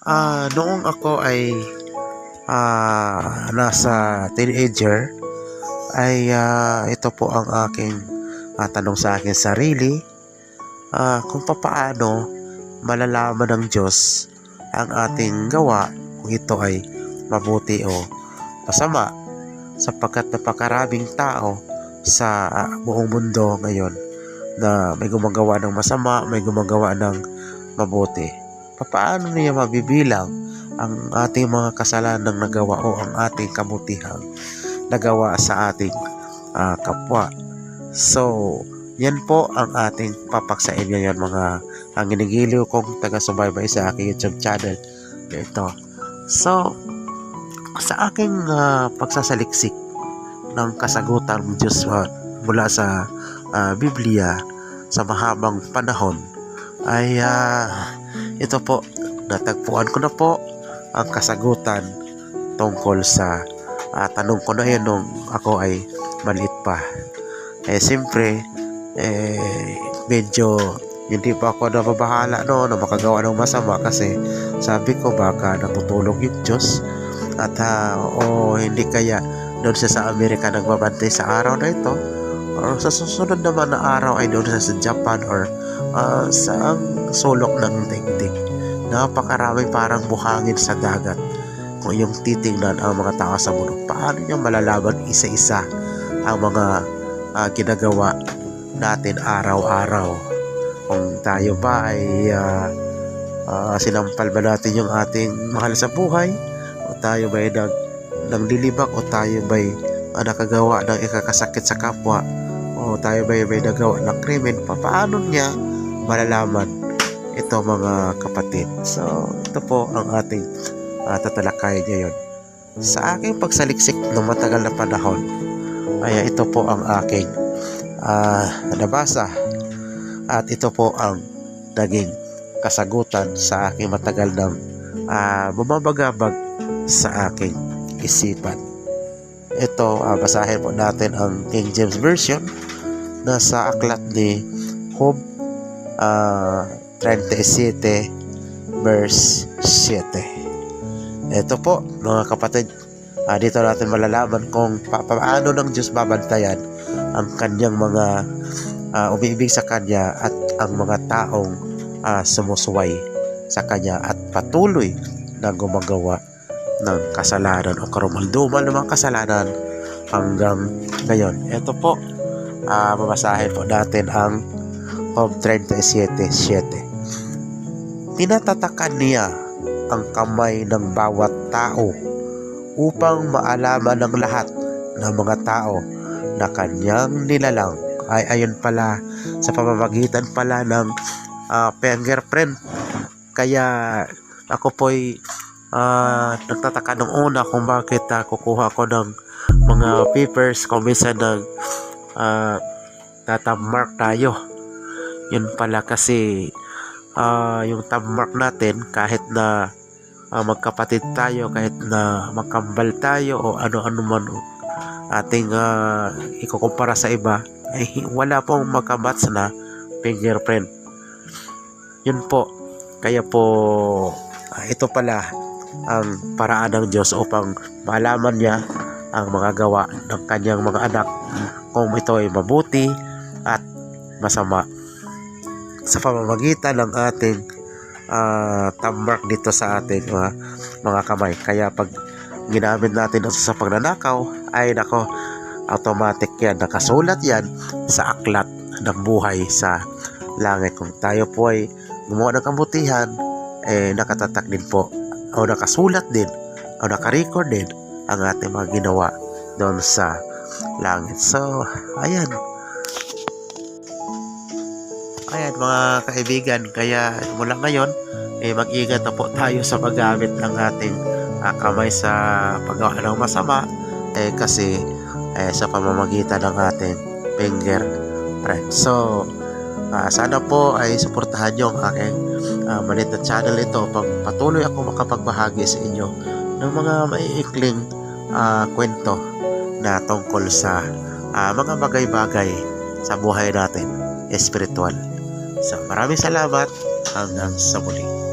Ah, noong ako ay ah, nasa teenager ay ah, ito po ang aking ah, tanong sa akin sarili ah, kung papaano malalaman ng Diyos ang ating gawa kung ito ay mabuti o masama sapagkat napakaraming tao sa ah, buong mundo ngayon na may gumagawa ng masama, may gumagawa ng mabuti. Paano niya mabibilang ang ating mga kasalanang nagawa o ang ating kabutihang nagawa sa ating ah, kapwa? So, yan po ang ating papaksain ngayon mga ang ginigiliw kong taga-subaybay sa aking YouTube channel ito. So, sa aking ah, pagsasaliksik ng kasagutan ng Diyos ah, mula sa ah, Biblia sa mahabang panahon ay ah, ito po natagpuan ko na po ang kasagutan tungkol sa ah, tanong ko na yun nung ako ay maliit pa. Eh siyempre eh medyo hindi pa ako nababahala no na makagawa ng masama kasi sabi ko baka natutulog yung Diyos at ah, o hindi kaya doon siya sa Amerika nagbabantay sa araw na ito or sa susunod naman na araw ay doon siya sa Japan or ah, sa sulok ng daigdig napakarami parang buhangin sa dagat. Kung yung titingnan ang mga tao sa mundo paano niya malalaman isa-isa ang mga ah, ginagawa natin araw-araw? Kung tayo ba ay ah, ah, sinampal ba natin yung ating mahal sa buhay o tayo ba ay nag, nanglilibak o tayo ba ay ah, nakagawa ng ikakasakit sa kapwa o tayo ba ay may nagawa ng krimen pa paano niya malalaman ito mga kapatid. So ito po ang ating uh, tatalakayin ngayon. Sa aking pagsaliksik ng matagal na panahon ay ito po ang aking ah, nabasa. At ito po ang naging kasagutan sa aking matagal ng ah, bumabagabag sa aking isipan. Ito, ah, basahin po natin ang King James Version na sa aklat ni Job ah, 37 verse 7. Ito po, mga kapatid, ah, dito natin malalaman kung pa- paano ng Diyos babantayan ang kanyang mga ah, umiibig sa kanya at ang mga taong ah, sumusuway sa kanya at patuloy na gumagawa ng kasalanan o karumaldumal ng mga kasalanan hanggang ngayon. Ito po, ah babasahin po natin ang Job 37.7 Tinatatakan niya ang kamay ng bawat tao upang maalaman ng lahat ng mga tao na kanyang nilalang ay ayon pala sa pamamagitan pala ng ah, fingerprint. Kaya ako po'y ah, nagtataka nung una kung bakit ah, kukuha ko ng mga papers kung minsan nag uh, tatabmark tayo. Yun pala kasi ah, yung tabmark natin kahit na ah, magkapatid tayo, kahit na magkambal tayo o ano-ano man ating uh, ikukumpara sa iba ay wala pong magkamats na fingerprint. Yun po. Kaya po ah, ito pala ang paraan ng Diyos upang malaman niya ang mga gawa ng kanyang mga anak kung ito ay mabuti at masama sa pamamagitan ng ating ah, thumbmark dito sa ating mga, mga kamay. Kaya pag ginamit natin ito sa pagnanakaw, ay nako, automatic yan. Nakasulat yan sa aklat ng buhay sa langit. Kung tayo po ay gumawa ng kabutihan, eh nakatatak din po o nakasulat din o nakarecord din ang ating mga ginawa doon sa langit. So, ayan. Ayan mga kaibigan, kaya mula ngayon, eh, mag-ingat na po tayo sa paggamit ng ating ah, kamay sa paggawa ng masama eh, kasi eh, sa pamamagitan ng ating fingerprint. So, ah, sana po ay suportahan nyo ang aking uh, maliit na channel ito pag patuloy ako makapagbahagi sa inyo ng mga maiikling ah, kwento na tungkol sa ah, mga bagay-bagay sa buhay natin espiritual. So, maraming salamat hanggang sa muli.